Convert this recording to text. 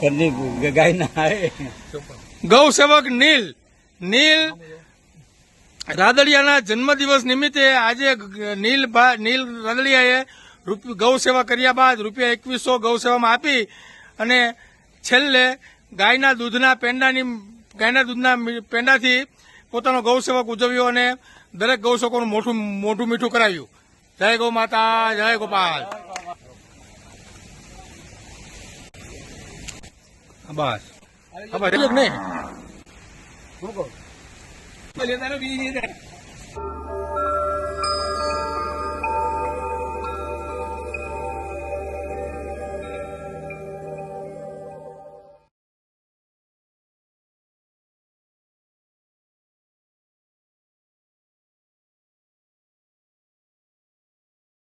ઘરની ગાય ના આવે. ગૌ સેવક નીલ. નીલ રાદડિયાના જન્મદિવસ નિમિત્તે આજે નીલ નીલ રાદડિયાએ ગૌ સેવા કર્યા બાદ રૂપિયા એકવીસો ગૌ સેવામાં આપી અને છેલ્લે ગાયના દૂધના પેંડાની, ગાયના દૂધના પેંડાથી પોતાનો ગૌ સેવક ઉજવ્યો અને દરેક ગૌ સેવકોનું મોટું મોઢું મીઠું કરાવ્યું. જય ગૌ માતા, જય ગોપાલ. બસ. બસ. નહીં